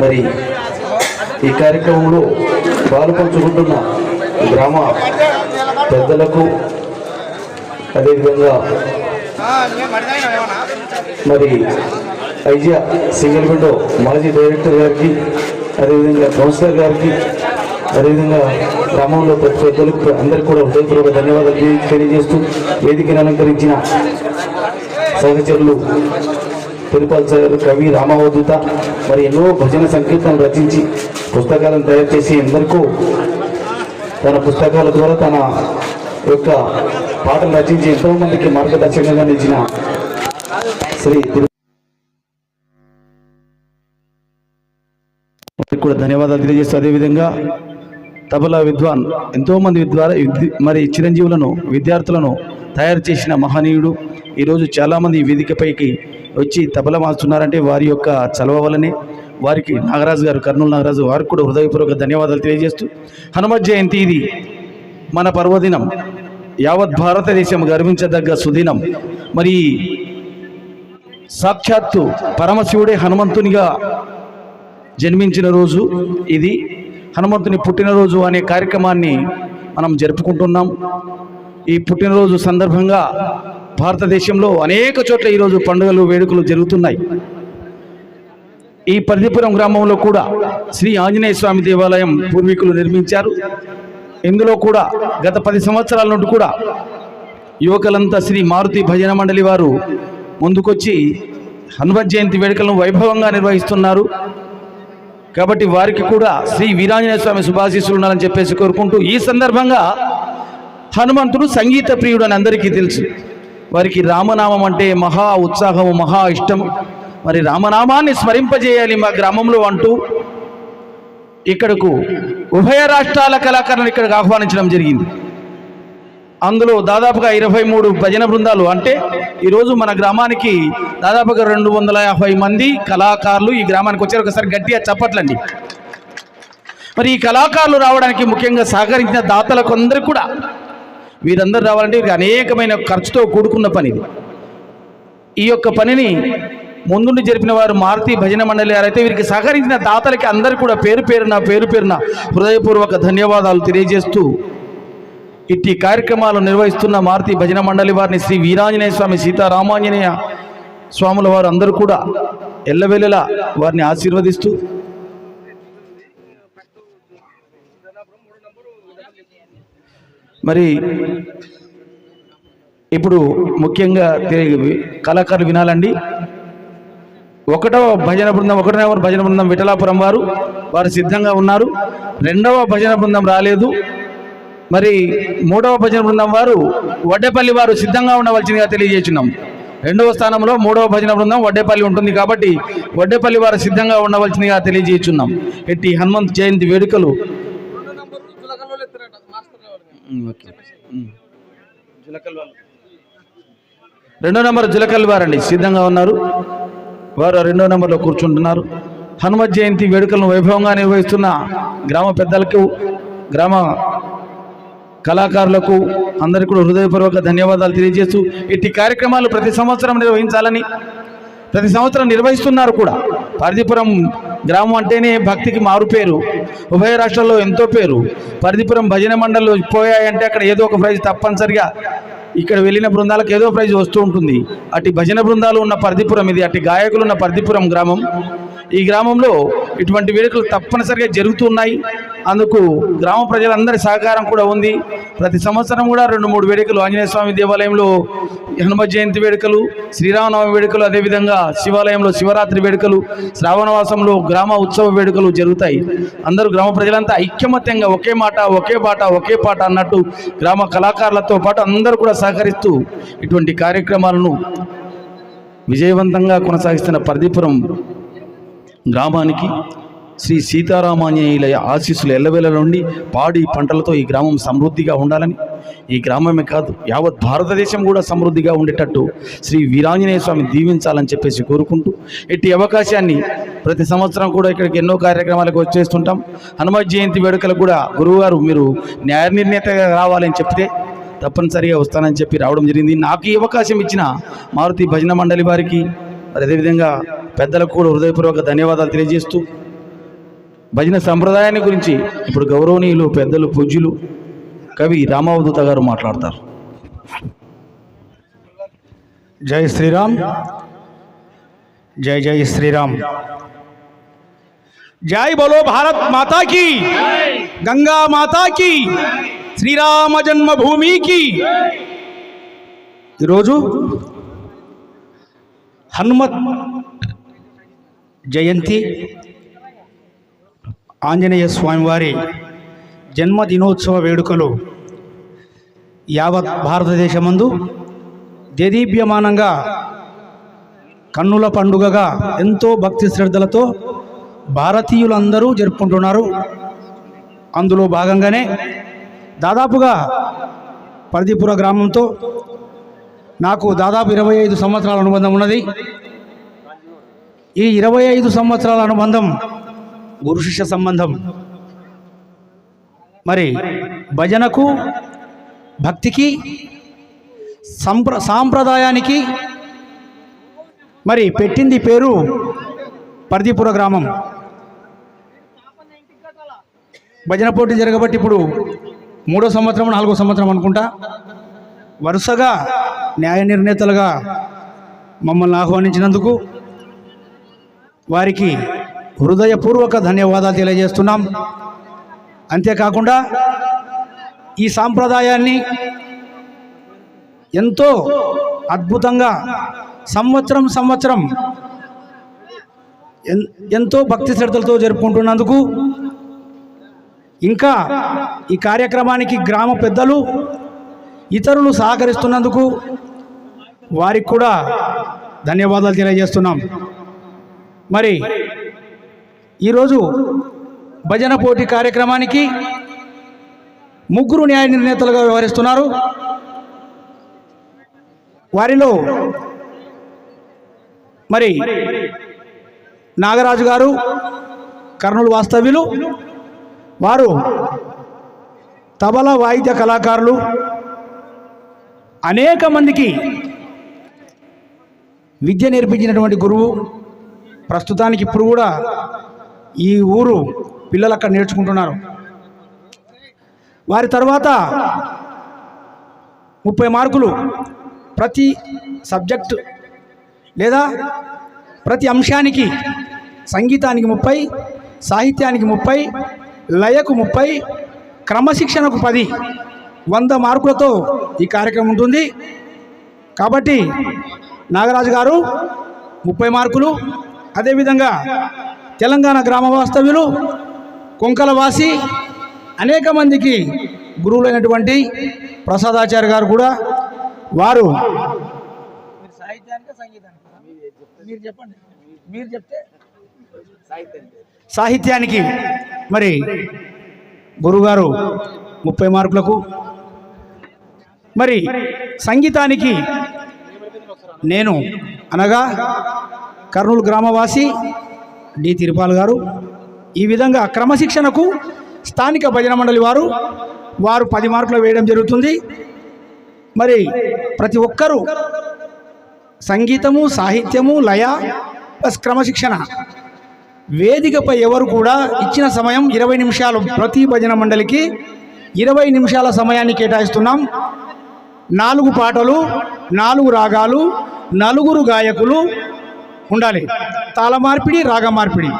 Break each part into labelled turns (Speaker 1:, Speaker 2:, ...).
Speaker 1: మరి ఈ కార్యక్రమంలో పాల్పంచుకుంటున్న గ్రామ పెద్దలకు అదేవిధంగా మరి ఐజియా సింగిల్ విండో మాజీ డైరెక్టర్ గారికి అదేవిధంగా కౌన్సిలర్ గారికి అదేవిధంగా గ్రామంలో ప్రతి పెద్దలకు అందరికీ కూడా హృదయపూర్వక ధన్యవాదాలు తెలియజేస్తూ వేదికను అలంకరించిన సహచరులు తిరుపతి కవి రామావధూత మరి ఎన్నో భజన సంకీర్తనలు రచించి పుస్తకాలను తయారు చేసి ఎందరికో తన పుస్తకాల ద్వారా తన యొక్క పాటలు రచించి ఎంతో మందికి మార్గదర్శకంగా నిలిచిన శ్రీ కూడా ధన్యవాదాలు తెలియజేస్తూ అదేవిధంగా తబలా విద్వాన్ ఎంతోమంది విద్వార మరి చిరంజీవులను విద్యార్థులను తయారు చేసిన మహనీయుడు. ఈరోజు చాలామంది వేదికపైకి వచ్చి తబలా మార్చున్నారంటే వారి యొక్క చలవ వలనే వారికి నాగరాజు గారు కర్నూలు నాగరాజు వారికి కూడా హృదయపూర్వక ధన్యవాదాలు తెలియజేస్తూ హనుమత్ జయంతి ఇది. మన పర్వదినం యావత్ భారతదేశం గర్వించదగ్గ సుదినం. మరి సాక్షాత్తు పరమశివుడే హనుమంతునిగా జన్మించిన రోజు ఇది. హనుమంతుని పుట్టినరోజు అనే కార్యక్రమాన్ని మనం జరుపుకుంటున్నాం. ఈ పుట్టినరోజు సందర్భంగా భారతదేశంలో అనేక చోట్ల ఈరోజు పండుగలు వేడుకలు జరుగుతున్నాయి. ఈ పరిధిపురం గ్రామంలో కూడా శ్రీ ఆంజనేయ స్వామి దేవాలయం పూర్వీకులు నిర్మించారు. ఇందులో కూడా గత పది సంవత్సరాల నుండి కూడా యువకులంతా శ్రీ మారుతి భజన మండలి వారు ముందుకొచ్చి హనుమత్ జయంతి వేడుకలను వైభవంగా నిర్వహిస్తున్నారు. కాబట్టి వారికి కూడా శ్రీ వీరాంజనేయ స్వామి శుభాశీస్సులు ఉండాలని చెప్పేసి కోరుకుంటూ ఈ సందర్భంగా హనుమంతుడు సంగీత ప్రియుడు అని అందరికీ తెలుసు. వారికి రామనామం అంటే మహా ఉత్సాహము మహా ఇష్టం. మరి రామనామాన్ని స్మరింపజేయాలి మా గ్రామంలో అంటూ ఇక్కడకు ఉభయ రాష్ట్రాల కళాకారులను ఇక్కడికి ఆహ్వానించడం జరిగింది. అందులో దాదాపుగా ఇరవై మూడు భజన బృందాలు. అంటే ఈరోజు మన గ్రామానికి దాదాపుగా రెండు వందల యాభై మంది కళాకారులు ఈ గ్రామానికి వచ్చారు. ఒకసారి గట్టిగా చప్పట్లండి. మరి ఈ కళాకారులు రావడానికి ముఖ్యంగా సహకరించిన దాతలకు అందరూ కూడా వీరందరూ రావాలంటే వీరికి అనేకమైన ఖర్చుతో కూడుకున్న పని ఇది. ఈ యొక్క పనిని ముందుండి జరిపిన వారు మారుతి భజన మండలి గారు అయితే వీరికి సహకరించిన దాతలకి అందరు కూడా పేరు పేరున పేరు పేరున హృదయపూర్వక ధన్యవాదాలు తెలియజేస్తూ ఇట్టి కార్యక్రమాలు నిర్వహిస్తున్న మారుతి భజన మండలి వారిని శ్రీ వీరాంజనేయ స్వామి సీతారామాంజనేయ స్వాముల వారు అందరూ కూడా ఎల్లవెల్లలా వారిని ఆశీర్వదిస్తూ మరి ఇప్పుడు ముఖ్యంగా కళాకారులు వినాలండి. ఒకటవ భజన బృందం ఒకటవ భజన బృందం విఠలాపురం వారు వారు సిద్ధంగా ఉన్నారు. రెండవ భజన బృందం రాలేదు. మరి మూడవ భజన బృందం వారు వడ్డేపల్లి వారు సిద్ధంగా ఉండవలసిందిగా తెలియజేస్తున్నాం. రెండవ స్థానంలో మూడవ భజన బృందం వడ్డేపల్లి ఉంటుంది కాబట్టి వడ్డేపల్లి వారు సిద్ధంగా ఉండవలసిందిగా తెలియజేస్తున్నాం. ఎట్టి హనుమంత్ జయంతి వేడుకలు. రెండో నెంబర్ జులకల్ వారండి సిద్ధంగా ఉన్నారు. వారు రెండో నెంబర్లో కూర్చుంటున్నారు. హనుమత్ జయంతి వేడుకలను వైభవంగా నిర్వహిస్తున్న గ్రామ పెద్దలకు గ్రామ కళాకారులకు అందరికీ కూడా హృదయపూర్వక ధన్యవాదాలు తెలియజేస్తూ ఇట్టి కార్యక్రమాలు ప్రతి సంవత్సరం నిర్వహించాలని ప్రతి సంవత్సరం నిర్వహిస్తున్నారు కూడా. పరిధిపురం గ్రామం అంటేనే భక్తికి మారు పేరు. ఉభయ రాష్ట్రాల్లో ఎంతో పేరు. పరిధిపురం భజన మండళ్ళు పోయాయంటే అక్కడ ఏదో ఒక ప్రైజ్ తప్పనిసరిగా ఇక్కడ వెళ్ళిన బృందాలకు ఏదో ప్రైజ్ వస్తూ ఉంటుంది. అటు భజన బృందాలు ఉన్న పరిధిపురం ఇది అటు గాయకులు ఉన్న పరిధిపురం గ్రామం. ఈ గ్రామంలో ఇటువంటి వేడుకలు తప్పనిసరిగా జరుగుతున్నాయి అందుకు గ్రామ ప్రజలందరి సహకారం కూడా ఉంది. ప్రతి సంవత్సరం కూడా రెండు మూడు వేడుకలు ఆంజనేయ స్వామి దేవాలయంలో హనుమ జయంతి వేడుకలు శ్రీరామనవమి వేడుకలు అదేవిధంగా శివాలయంలో శివరాత్రి వేడుకలు శ్రావణవాసంలో గ్రామ ఉత్సవ వేడుకలు జరుగుతాయి. అందరూ గ్రామ ప్రజలంతా ఐక్యమత్యంగా ఒకే మాట ఒకే పాట ఒకే పాట అన్నట్టు గ్రామ కళాకారులతో పాటు అందరూ కూడా సహకరిస్తూ ఇటువంటి కార్యక్రమాలను విజయవంతంగా కొనసాగిస్తున్న పరిధిపురం గ్రామానికి శ్రీ సీతారామాంజనేయుల ఆశీస్సులు ఎల్లవేళ నుండి పాడి పంటలతో ఈ గ్రామం సమృద్ధిగా ఉండాలని. ఈ గ్రామమే కాదు యావత్ భారతదేశం కూడా సమృద్ధిగా ఉండేటట్టు శ్రీ వీరాంజనేయ స్వామి దీవించాలని చెప్పేసి కోరుకుంటూ ఇట్టి అవకాశాన్ని ప్రతి సంవత్సరం కూడా ఇక్కడికి ఎన్నో కార్యక్రమాలకు వచ్చేస్తుంటాం. హనుమత్ జయంతి వేడుకలకు కూడా గురువుగారు మీరు న్యాయ నిర్ణేతగా రావాలని చెప్తే తప్పనిసరిగా వస్తానని చెప్పి రావడం జరిగింది. నాకు ఈ అవకాశం ఇచ్చిన మారుతి భజన మండలి వారికి మరి అదేవిధంగా పెద్దలకు కూడా హృదయపూర్వక ధన్యవాదాలు తెలియజేస్తూ భజన సంప్రదాయాన్ని గురించి ఇప్పుడు గౌరవనీయులు పెద్దలు పూజ్యులు కవి రామావధూత గారు మాట్లాడతారు.
Speaker 2: జై శ్రీరామ్. జై జై శ్రీరామ్. జై బలో భారత్ మాతాకి. గంగా మాతాకి. శ్రీరామ జన్మభూమికి. ఈరోజు హనుమత్ జయంతి. ఆంజనేయ స్వామివారి జన్మదినోత్సవ వేడుకలు యావత్ భారతదేశమందు దేదీప్యమానంగా కన్నుల పండుగగా ఎంతో భక్తి శ్రద్ధలతో భారతీయులందరూ జరుపుకుంటున్నారు. అందులో భాగంగానే దాదాపుగా పరిధిపుర గ్రామంతో నాకు దాదాపు ఇరవై ఐదు సంవత్సరాల అనుబంధం ఉన్నది. ఈ ఇరవై ఐదు సంవత్సరాల అనుబంధం గురు శిష్య సంబంధం. మరి భజనకు భక్తికి సంప్ర సాంప్రదాయానికి మరి పెట్టింది పేరు పర్దిపుర గ్రామం. భజన పోటీ జరగబట్టి ఇప్పుడు మూడో సంవత్సరం నాలుగో సంవత్సరం అనుకుంటా. వరుసగా న్యాయ నిర్ణేతలుగా మమ్మల్ని ఆహ్వానించినందుకు వారికి హృదయపూర్వక ధన్యవాదాలు తెలియజేస్తున్నాం. అంతేకాకుండా ఈ సాంప్రదాయాన్ని ఎంతో అద్భుతంగా సంవత్సరం సంవత్సరం ఎన్- ఎంతో భక్తి శ్రద్ధలతో జరుపుకుంటున్నందుకు ఇంకా ఈ కార్యక్రమానికి గ్రామ పెద్దలు ఇతరులు సహకరిస్తున్నందుకు వారికి కూడా ధన్యవాదాలు తెలియజేస్తున్నాం. మరి ఈరోజు భజన పోటీ కార్యక్రమానికి ముగ్గురు న్యాయ నిర్ణేతలుగా వ్యవహరిస్తున్నారు. వారిలో మరి నాగరాజు గారు కర్నూలు వాస్తవ్యులు వారు తబలా వాయిద్య కళాకారులు అనేక మందికి విద్య నేర్పించినటువంటి గురువు ప్రస్తుతానికి ఇప్పుడు కూడా ఈ ఊరు పిల్లలు అక్కడ నేర్చుకుంటున్నారు. వారి తర్వాత ముప్పై మార్కులు ప్రతి సబ్జెక్టు లేదా ప్రతి అంశానికి సంగీతానికి ముప్పై సాహిత్యానికి ముప్పై లయకు ముప్పై క్రమశిక్షణకు పది వంద మార్కులతో ఈ కార్యక్రమం ఉంటుంది. కాబట్టి నాగరాజు గారు ముప్పై మార్కులు అదేవిధంగా తెలంగాణ గ్రామ వాస్తవ్యులు కొంకలవాసి అనేక మందికి గురువులైనటువంటి ప్రసాదాచార్య గారు కూడా వారు మీరు చెప్పండి. మీరు చెప్తే సాహిత్యానికి మరి గురుగారు ముప్పై మార్కులకు మరి సంగీతానికి నేను అనగా కర్నూలు గ్రామవాసి డి తిరుపాల్ గారు. ఈ విధంగా క్రమశిక్షణకు స్థానిక భజన మండలి వారు వారు పది మార్కులు వేయడం జరుగుతుంది. మరి ప్రతి ఒక్కరూ సంగీతము సాహిత్యము లయ ప్లస్ క్రమశిక్షణ వేదికపై ఎవరు కూడా ఇచ్చిన సమయం ఇరవై నిమిషాలు ప్రతి భజన మండలికి ఇరవై నిమిషాల సమయాన్ని కేటాయిస్తున్నాం. నాలుగు పాటలు నాలుగు రాగాలు నలుగురు గాయకులు ఉండాలి. తాళ మార్పిడి రాగ మార్పిడి.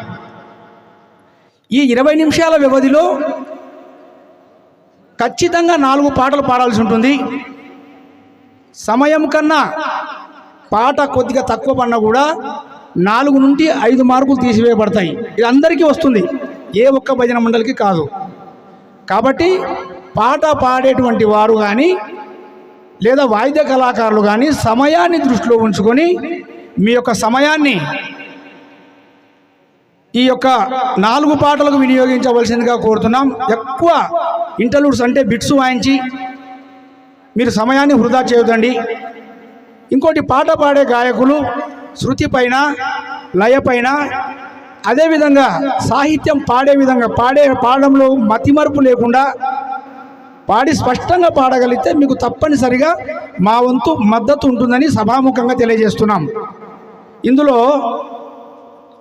Speaker 2: ఈ ఇరవై నిమిషాల వ్యవధిలో ఖచ్చితంగా నాలుగు పాటలు పాడాల్సి ఉంటుంది. సమయం కన్నా పాట కొద్దిగా తక్కువ పడినా కూడా నాలుగు నుండి ఐదు మార్కులు తీసివేయబడతాయి. ఇది అందరికీ వస్తుంది. ఏ ఒక్క భజన మండలికి కాదు. కాబట్టి పాట పాడేటువంటి వారు కానీ లేదా వాయిద్య కళాకారులు కానీ సమయాన్ని దృష్టిలో ఉంచుకొని మీ యొక్క సమయాన్ని ఈ యొక్క నాలుగు పాటలకు వినియోగించవలసిందిగా కోరుతున్నాం. ఎక్కువ ఇంటర్లూడ్స్ అంటే బిట్స్ వాయించి మీరు సమయాన్ని వృధా చేయదండి ఇంకోటి పాట పాడే గాయకులు శృతి పైన లయ పైన అదేవిధంగా సాహిత్యం పాడే విధంగా పాడే పాడడంలో మతిమరుపు లేకుండా పాడి స్పష్టంగా పాడగలిగితే మీకు తప్పనిసరిగా మా వంతు మద్దతు ఉంటుందని సభాముఖంగా తెలియజేస్తున్నాం. ఇందులో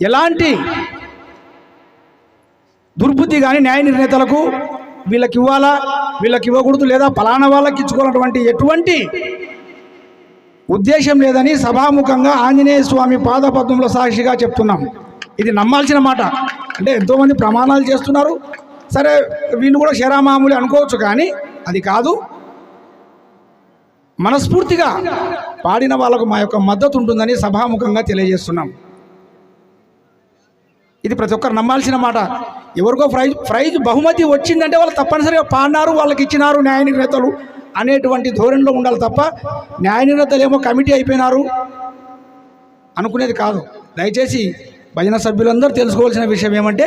Speaker 2: ఎలాంటి దుర్బుద్ధి కానీ న్యాయ నిర్ణేతలకు వీళ్ళకి ఇవ్వాలా వీళ్ళకి ఇవ్వకూడదు లేదా ఫలానా వాళ్ళకి ఇచ్చుకోవాలన్నటువంటి ఎటువంటి ఉద్దేశం లేదని సభాముఖంగా ఆంజనేయ స్వామి పాదపద్మంలో సాక్షిగా చెప్తున్నాం. ఇది నమ్మాల్సిన మాట. అంటే ఎంతోమంది ప్రమాణాలు చేస్తున్నారు. సరే వీళ్ళు కూడా శరామామూలి అనుకోవచ్చు కానీ అది కాదు. మనస్ఫూర్తిగా పాడిన వాళ్ళకు మా యొక్క మద్దతు ఉంటుందని సభాముఖంగా తెలియజేస్తున్నాం. ఇది ప్రతి ఒక్కరు నమ్మాల్సిన మాట. ఎవరికో ప్రైజ్ ప్రైజ్ బహుమతి వచ్చిందంటే వాళ్ళు తప్పనిసరిగా పాడినారు వాళ్ళకి ఇచ్చినారు న్యాయ నిర్ణేతలు అనేటువంటి ధోరణిలో ఉండాలి తప్ప న్యాయ నిర్ణేతలు ఏమో కమిటీ అయిపోయినారు అనుకునేది కాదు. దయచేసి భజన సభ్యులందరూ తెలుసుకోవాల్సిన విషయం ఏమంటే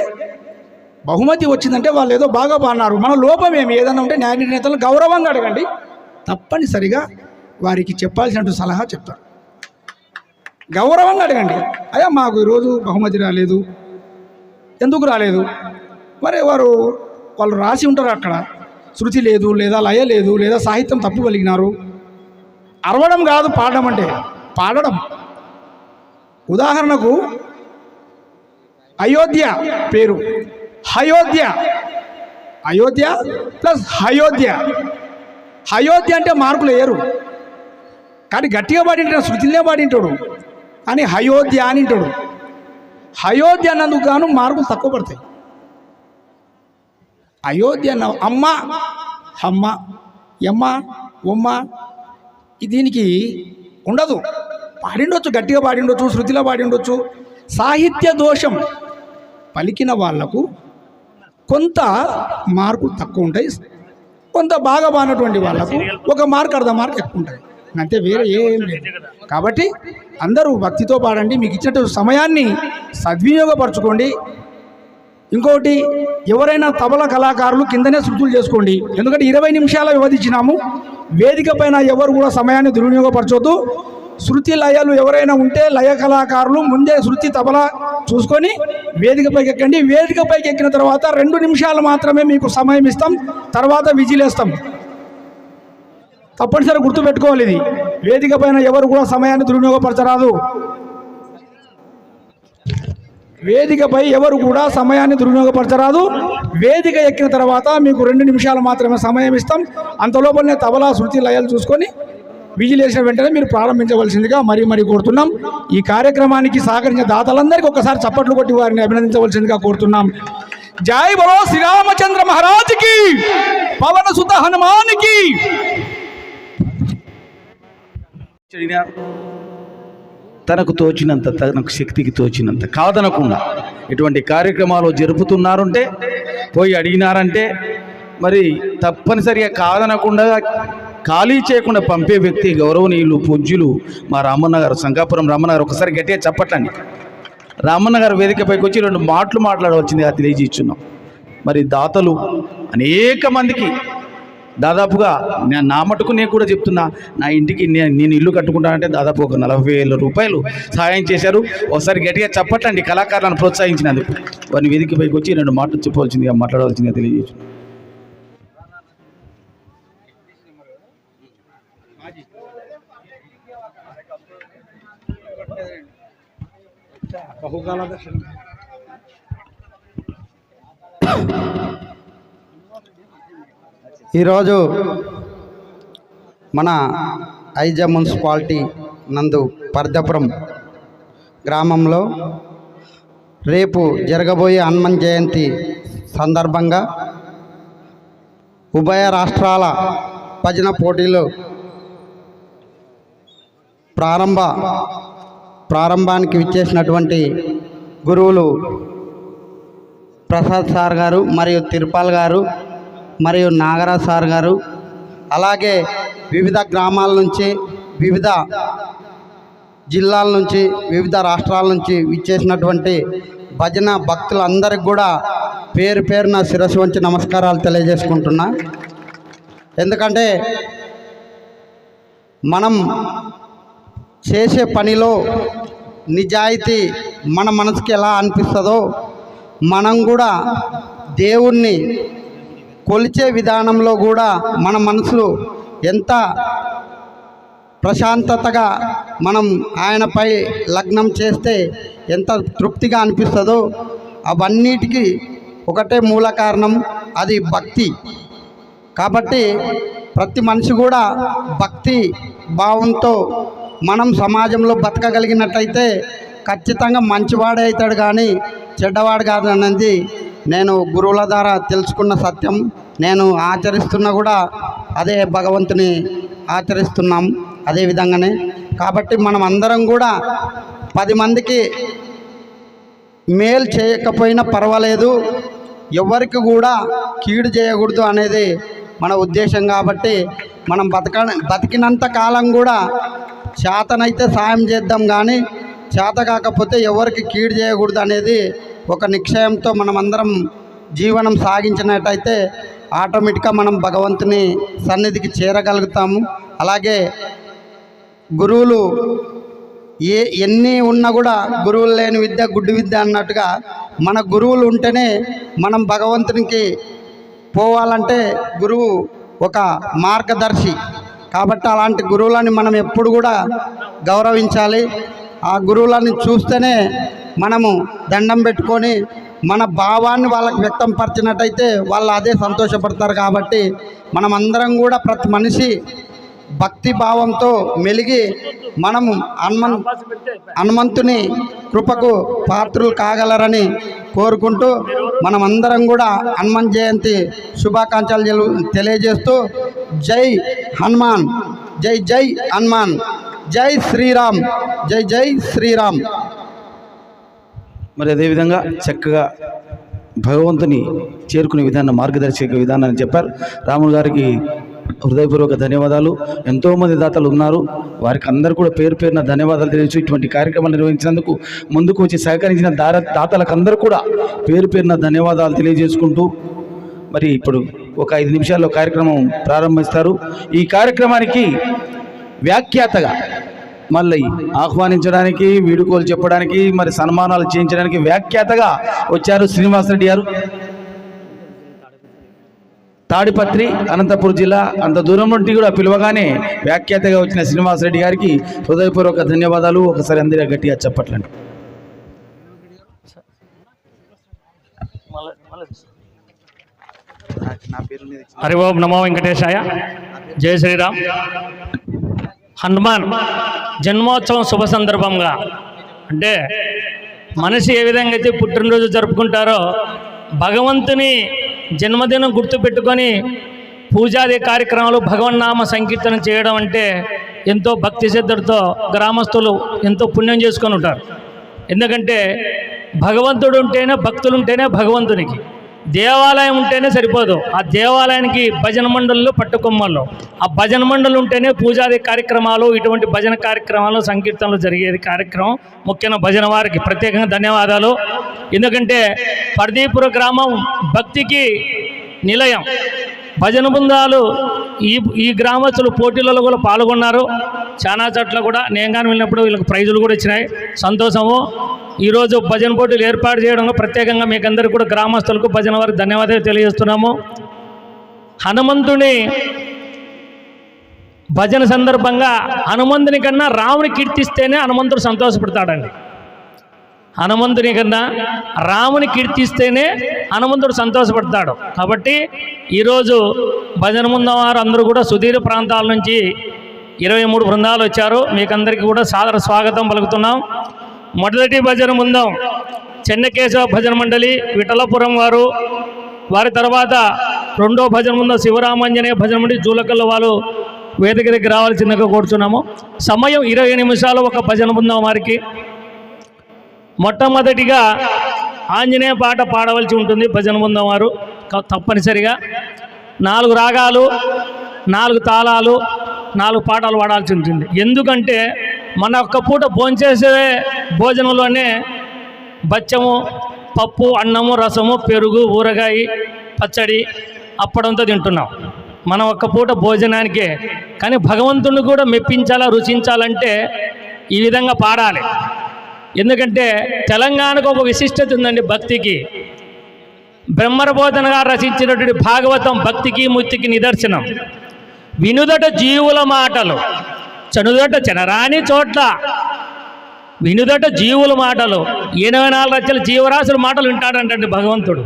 Speaker 2: బహుమతి వచ్చిందంటే వాళ్ళు ఏదో బాగా పాడినారు. మన లోపం ఏమి? ఏదైనా ఉంటే న్యాయ నిర్ణేతలను గౌరవంగా అడగండి. తప్పనిసరిగా వారికి చెప్పాల్సినట్టు సలహా చెప్తారు. గౌరవంగా అడగండి. అయ్యా మాకు ఈరోజు బహుమతి రాలేదు. ఎందుకు రాలేదు? మరి వారు వాళ్ళు రాసి ఉంటారు అక్కడ. శృతి లేదు లేదా లయ లేదు లేదా సాహిత్యం తప్పు కలిగినారు. అరవడం కాదు పాడడం అంటే పాడడం. ఉదాహరణకు అయోధ్య పేరు. హయోధ్య. అయోధ్య ప్లస్ హయోధ్య. అయోధ్య అంటే మార్కులు వేయరు కానీ గట్టిగా పాడింటాడు శృతిలే పాడింటాడు. కానీ అయోధ్య అనింటాడు అయోధ్య అన్నందుకు గాను మార్కులు తక్కువ పడతాయి. అయోధ్య అన్న అమ్మ అమ్మ ఎమ్మ ఉమ్మ దీనికి ఉండదు. పాడిండొచ్చు గట్టిగా పాడిండొచ్చు శృతిలో పాడిండొచ్చు. సాహిత్య దోషం పలికిన వాళ్ళకు కొంత మార్కులు తక్కువ ఉంటాయి. కొంత బాగా బానటువంటి వాళ్ళకు ఒక మార్క్ అర్ధ మార్క్ ఎక్కువ ఉంటుంది అంతే వేరే ఏం లేదు. కాబట్టి అందరూ భక్తితో పాడండి. మీకు ఇచ్చినట్టు సమయాన్ని సద్వినియోగపరచుకోండి. ఇంకోటి ఎవరైనా తబల కళాకారులు కిందనే శృతులు చేసుకోండి. ఎందుకంటే ఇరవై నిమిషాల వ్యవధించినాము వేదిక పైన ఎవరు కూడా సమయాన్ని దుర్వినియోగపరచొద్దు. శృతి లయలు ఎవరైనా ఉంటే లయ కళాకారులు ముందే శృతి తబల చూసుకొని వేదికపైకి ఎక్కండి. వేదికపైకి ఎక్కిన తర్వాత రెండు నిమిషాలు మాత్రమే మీకు సమయం ఇస్తాం. తర్వాత విజిలేస్తాం. తప్పనిసరి గుర్తుపెట్టుకోవాలి ఇది. వేదిక పైన ఎవరు కూడా సమయాన్ని దుర్వినియోగపరచరాదు. వేదికపై ఎవరు కూడా సమయాన్ని దుర్వినియోగపరచరాదు. వేదిక ఎక్కిన తర్వాత మీకు రెండు నిమిషాలు మాత్రమే సమయం ఇస్తాం. అంతలోపలనే తబలా శృతి లయాలు చూసుకొని విజిలేసిన వెంటనే మీరు ప్రారంభించవలసిందిగా మరీ మరీ కోరుతున్నాం. ఈ కార్యక్రమానికి సహకరించిన దాతలందరికీ ఒకసారి చప్పట్లు కొట్టి వారిని అభినందించవలసిందిగా కోరుతున్నాం. జై బలో శ్రీరామచంద్ర మహారాజుకి పవన సుత హనుమానికి.
Speaker 1: తనకు తోచినంత తనకు శక్తికి తోచినంత కాదనకుండా ఇటువంటి కార్యక్రమాలు జరుపుతున్నారంటే పోయి అడిగినారంటే మరి తప్పనిసరిగా కాదనకుండా ఖాళీ చేయకుండా పంపే వ్యక్తి గౌరవనీయులు పూజ్యులు మా రామన్న గారు శంకాపురం రామన్న గారు ఒకసారి గట్టిగా చెప్పట్లండి. రామన్న గారు వేదికపైకి వచ్చి రెండు మాటలు మాట్లాడవచ్చిందిగా తెలియజేస్తున్నాం. మరి దాతలు అనేక మందికి దాదాపుగా నేను నా మటుకు నేను కూడా చెప్తున్నా నా ఇంటికి నేను నేను ఇల్లు కట్టుకుంటానంటే దాదాపు ఒక నలభై వేల రూపాయలు సహాయం చేశారు. ఒకసారి గట్టిగా చెప్పట్లండి కళాకారులను ప్రోత్సహించినందుకు. వారిని వేదికపైకి వచ్చి రెండు మాటలు చెప్పవలసిందిగా మాట్లాడవలసిందిగా తెలియజేసు
Speaker 3: ఈరోజు మన ఐజా మున్సిపాలిటీ నందు పర్దపురం గ్రామంలో రేపు జరగబోయే హనుమన్ జయంతి సందర్భంగా ఉభయ రాష్ట్రాల భజన పోటీలు ప్రారంభ ప్రారంభానికి విచ్చేసినటువంటి గురువులు ప్రసాద్ సార్ గారు మరియు తిరుపాల్ గారు మరియు నాగరాజ్ సార్ గారు అలాగే వివిధ గ్రామాల నుంచి వివిధ జిల్లాల నుంచి వివిధ రాష్ట్రాల నుంచి విచ్చేసినటువంటి భజన భక్తులందరికి కూడా పేరు పేరున శిరస్సు వంచి నమస్కారాలు తెలియజేసుకుంటున్నా. ఎందుకంటే మనం చేసే పనిలో నిజాయితీ మన మనసుకి ఎలా అనిపిస్తుందో మనం కూడా దేవుణ్ణి కొలిచే విధానంలో కూడా మన మనసు ఎంత ప్రశాంతతగా మనం ఆయనపై లగ్నం చేస్తే ఎంత తృప్తిగా అనిపిస్తుందో అవన్నిటికీ ఒకటే మూల కారణం అది భక్తి. కాబట్టి ప్రతి మనిషి కూడా భక్తి భావంతో మనం సమాజంలో బతకగలిగినట్టయితే ఖచ్చితంగా మంచివాడే అవుతాడు కానీ చెడ్డవాడు కాదు అన్నది. నేను గురువుల ద్వారా తెలుసుకున్న సత్యం. నేను ఆచరిస్తున్నా కూడా అదే భగవంతుని ఆచరిస్తున్నాం అదే విధంగానే. కాబట్టి మనం అందరం కూడా పది మందికి మేలు చేయకపోయినా పర్వాలేదు. ఎవరికి కూడా కీడు చేయకూడదు అనేది మన ఉద్దేశం కాబట్టి మనం బతక బతికినంత కాలం కూడా చేతనైతే సాయం చేద్దాం కానీ చేత కాకపోతే ఎవరికి కీడు చేయకూడదు అనేది ఒక నిశ్చయంతో మనమందరం జీవనం సాగించినట్టయితే ఆటోమేటిక్గా మనం భగవంతుని సన్నిధికి చేరగలుగుతాము. అలాగే గురువులు ఏ ఎన్ని ఉన్నా కూడా గురువులు లేని విద్య గుడ్డి విద్య అన్నట్టుగా మన గురువులు ఉంటేనే మనం భగవంతునికి పోవాలంటే గురువు ఒక మార్గదర్శి. కాబట్టి అలాంటి గురువులని మనం ఎప్పుడు కూడా గౌరవించాలి. ఆ గురువులని చూస్తేనే మనము దండం పెట్టుకొని మన భావాన్ని వాళ్ళకి వ్యక్తం పరిచినట్టయితే వాళ్ళు అదే సంతోషపడతారు కాబట్టి మనం అందరం కూడా ప్రతి మనిషి భక్తి భావంతో మెలిగి మనము హనుమన్ హనుమంతుని కృపకు పాత్రులు కాగలరని కోరుకుంటూ మనమందరం కూడా హనుమాన్ జయంతి శుభాకాంక్షలు తెలియజేస్తూ జై హనుమాన్ జై జై హనుమాన్ జై శ్రీరామ్ జై జై శ్రీరామ్.
Speaker 1: మరి అదేవిధంగా చక్కగా భగవంతుని చేరుకునే విధానం మార్గదర్శక విధానాన్ని చెప్పారు. రాములు గారికి హృదయపూర్వక ధన్యవాదాలు. ఎంతోమంది దాతలు ఉన్నారు. వారికి అందరూ కూడా పేరు పేరున ధన్యవాదాలు తెలియచు ఇటువంటి కార్యక్రమాలు నిర్వహించినందుకు ముందుకు వచ్చి సహకరించిన దార దాతలకు అందరూ కూడా పేరు పేరున ధన్యవాదాలు తెలియజేసుకుంటూ మరి ఇప్పుడు ఒక ఐదు నిమిషాల్లో కార్యక్రమం ప్రారంభిస్తారు. ఈ కార్యక్రమానికి వ్యాఖ్యాతగా మళ్ళీ ఆహ్వానించడానికి వీడుకోలు చెప్పడానికి మరి సన్మానాలు చేయించడానికి వ్యాఖ్యాతగా వచ్చారు శ్రీనివాసరెడ్డి గారు. తాడిపత్రి అనంతపురం జిల్లా అంత దూరం నుండి కూడా పిలవగానే వ్యాఖ్యాతగా వచ్చిన శ్రీనివాసరెడ్డి గారికి హృదయపూర్వక ధన్యవాదాలు. ఒకసారి అందరిగా గట్టిగా చెప్పట్లండి.
Speaker 4: హరి ఓం నమో వెంకటేశాయ. జయ శ్రీరామ్. హనుమాన్ జన్మోత్సవం శుభ సందర్భంగా. అంటే మనిషి ఏ విధంగా అయితే పుట్టినరోజు జరుపుకుంటారో భగవంతుని జన్మదినం గుర్తుపెట్టుకొని పూజాది కార్యక్రమాలు భగవన్నామ సంకీర్తన చేయడం అంటే ఎంతో భక్తి శ్రద్ధలతో గ్రామస్తులు ఎంతో పుణ్యం చేసుకొని ఉంటారు. ఎందుకంటే భగవంతుడు ఉంటేనే భక్తులు ఉంటేనే భగవంతునికి. దేవాలయం ఉంటేనే సరిపోదు. ఆ దేవాలయానికి భజన మండళ్ళు పట్టుకొమ్మల్లో ఆ భజన మండలి ఉంటేనే పూజాది కార్యక్రమాలు ఇటువంటి భజన కార్యక్రమాలు సంకీర్తనలు జరిగేది కార్యక్రమం. ముఖ్యంగా భజన వారికి ప్రత్యేకంగా ధన్యవాదాలు. ఎందుకంటే పర్దీపుర గ్రామం భక్తికి నిలయం. భజన బృందాలు ఈ ఈ గ్రామస్తులు పోటీలలో కూడా పాల్గొన్నారు. చాలా చోట్ల కూడా నేను కానీ వెళ్ళినప్పుడు వీళ్ళకి ప్రైజులు కూడా ఇచ్చినాయి. సంతోషము. ఈరోజు భజన పోటీలు ఏర్పాటు చేయడంలో ప్రత్యేకంగా మీకు అందరికీ కూడా గ్రామస్తులకు భజన వారికి ధన్యవాదాలు తెలియజేస్తున్నాము. హనుమంతుని భజన సందర్భంగా హనుమంతుని కన్నా రాముని కీర్తిస్తేనే హనుమంతుడు సంతోషపడతాడండి. హనుమంతుని కన్నా రాముని కీర్తిస్తేనే హనుమంతుడు సంతోషపడతాడు. కాబట్టి ఈరోజు భజన ముందు వారు అందరూ కూడా సుదీర ప్రాంతాల నుంచి ఇరవై మూడు బృందాలు వచ్చారు. మీకందరికీ కూడా సాదర స్వాగతం పలుకుతున్నాం. మొదటి భజన ముందం చెన్నకేశవ భజన మండలి విఠలపురం వారు. వారి తర్వాత రెండో భజన బృందం శివరామాంజనేయ భజన మండలి జూలకల్ల వాళ్ళు వేదిక దగ్గర రావాల్సిందిగా కోరుచున్నాము. సమయం ఇరవై నిమిషాలు ఒక భజన బృందం వారికి. మొట్టమొదటిగా ఆంజనేయ పాట పాడవలసి ఉంటుంది భజన బృందం వారు. తప్పనిసరిగా. నాలుగు రాగాలు నాలుగు తాళాలు నాలుగు పాటలు పాడాల్సి ఉంటుంది. ఎందుకంటే మన ఒక్క పూట భోంచేసే భోజనంలోనే బచ్చము పప్పు అన్నము రసము పెరుగు ఊరగాయ పచ్చడి అప్పడంతో తింటున్నాం. మనం ఒక్క పూట భోజనానికే. కానీ భగవంతుని కూడా మెప్పించాలా రుచించాలంటే ఈ విధంగా పాడాలి. ఎందుకంటే తెలంగాణకు ఒక విశిష్టత ఉందండి భక్తికి. బ్రహ్మరబోధనగా గారు రచించినటువంటి భాగవతం భక్తికి ముక్తికి నిదర్శనం. వినుదట జీవుల మాటలు. చనుదట చనరాని చోట్ల. వినుదట జీవుల మాటలు. ఎనభై నాలుగు లక్షల జీవరాశుల మాటలు వింటాడంటండి భగవంతుడు.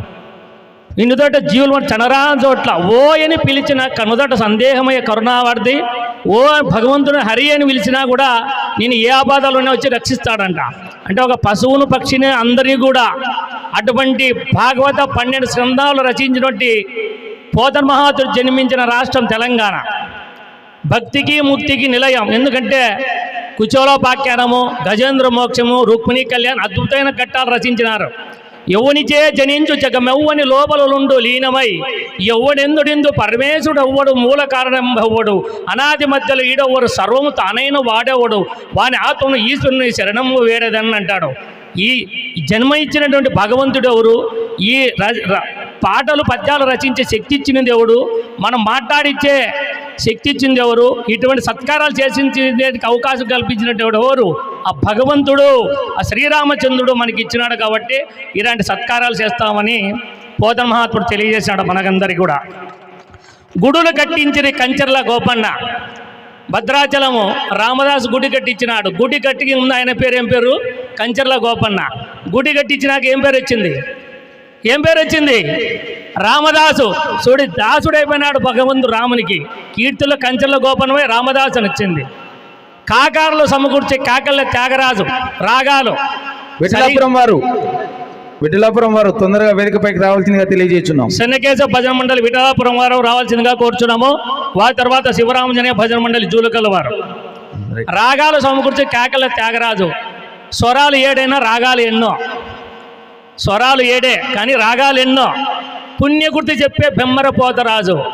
Speaker 4: వినుదట జీవుల మాట చనరాని చోట్ల. ఓ అని పిలిచిన కనుదట సందేహమయ్య కరుణావర్ది ఓ భగవంతుని హరి అని పిలిచినా కూడా నేను ఏ ఆపాదాలు వచ్చి రక్షిస్తాడంట. అంటే ఒక పశువును పక్షిని అందరినీ కూడా అటువంటి భాగవత పన్నెండు స్కంధాలు రచించినటువంటి పోతన్ మహాతుడు జన్మించిన రాష్ట్రం తెలంగాణ. భక్తికి ముక్తికి నిలయం. ఎందుకంటే కుచోలోపాఖ్యానము గజేంద్ర మోక్షము రుక్మిణి కళ్యాణ్ అద్భుతమైన ఘట్టాలు రచించినారు. ఎవనిచే జనించు జగమెవ్వని లోపలుండు లీనమై ఎవ్వడెందుడెందు పరమేశుడు అవ్వడు మూల కారణం అవ్వడు అనాది మధ్యలో ఈడవ్వడు సర్వము తానైన వాడెవడు వాని ఆత్మను ఈశ్వరుని శరణము వేరేదని అంటాడు ఈ జన్మ ఇచ్చినటువంటి భగవంతుడు ఎవరు ఈ ర- ర- పాటలు పద్యాలు రచించే శక్తి ఇచ్చిన ఎవడు మనం మాట్లాడిచ్చే శక్తి ఇచ్చింది ఎవరు ఇటువంటి సత్కారాలు చేసించేందుకు అవకాశం కల్పించినటువంటి ఎవరు? ఆ భగవంతుడు ఆ శ్రీరామచంద్రుడు మనకి ఇచ్చినాడు కాబట్టి ఇలాంటి సత్కారాలు చేస్తామని పోతన మహాత్ముడు తెలియజేశాడు మనకందరికి కూడా. గుడులు కట్టించిన కంచర్ల గోపన్న భద్రాచలము రామదాసు గుడి కట్టించినాడు. గుడి కట్టి ఉంది ఆయన పేరు ఏం పేరు? కంచర్ల గోపన్న. గుడి కట్టించినాక ఏం పేరు వచ్చింది? ఏం పేరు వచ్చింది? రామదాసు. చూడి దాసుడైపోయినాడు భగవంతుడు రామునికి. కీర్తిలో కంచెల గోపనమై రామదాసు అని వచ్చింది. కాకారులు సమకూర్చే కాకళ్ళ త్యాగరాజు రాగాలు.
Speaker 1: విఠలాపురం వారు. విఠలాపురం వారు తొందరగా వేదికపైకి రావాల్సిందిగా తెలియజేస్తున్నాం.
Speaker 4: చెన్నకేశవ భజన మండలి విఠలాపురం వారు రావాల్సిందిగా కోరుచున్నాము. వారి తర్వాత శివరామజనయ భజన మండలి జూలకల్ వారు. రాగాలు సమకూర్చే కాకల త్యాగరాజు. స్వరాలు ఏడైనా రాగాలు ఎన్నో. స్వరాలు ఏడే కానీ రాగాలు ఎన్నో. పుణ్యగుర్తి చెప్పే బెమ్మర పోతరాజు.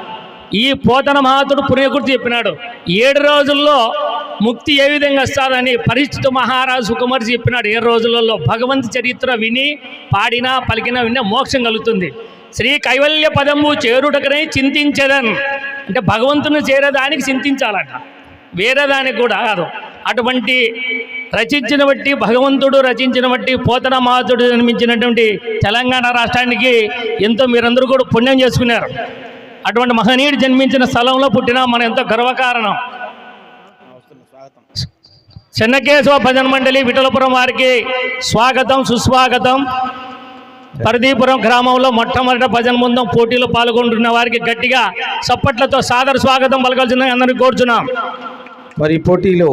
Speaker 4: ఈ పోతన మహాతుడు పుణ్యకుర్తి చెప్పినాడు. ఏడు రోజుల్లో ముక్తి ఏ విధంగా వస్తుందని పరిచిత మహారాజు సుకుమర్జీ చెప్పినాడు. ఏడు రోజులలో భగవంతు చరిత్ర విని పాడినా పలికినా విన్నా మోక్షం కలుగుతుంది. శ్రీ కైవల్య పదము చేరుటకనే చింతించదన్. అంటే భగవంతుని చేరేదానికి చింతించాలట. వేరే దానికి కూడా కాదు. అటువంటి రచించిన బట్టి భగవంతుడు రచించిన బట్టి పోతన మహాతుడు నిర్మించినటువంటి తెలంగాణ రాష్ట్రానికి ఎంతో మీరందరూ కూడా పుణ్యం చేసుకున్నారు. అటువంటి మహనీయుడు జన్మించిన స్థలంలో పుట్టిన మన ఎంతో గర్వకారణం. చెన్నకేశవ భజన మండలి విఠలపురం వారికి స్వాగతం సుస్వాగతం. పరిదీపురం గ్రామంలో మొట్టమొదట భజన బృందం పోటీలో పాల్గొంటున్న వారికి గట్టిగా చప్పట్లతో సాదర స్వాగతం పలకాల్సిందని అందరినీ కోరుచున్నాం.
Speaker 1: మరి పోటీలో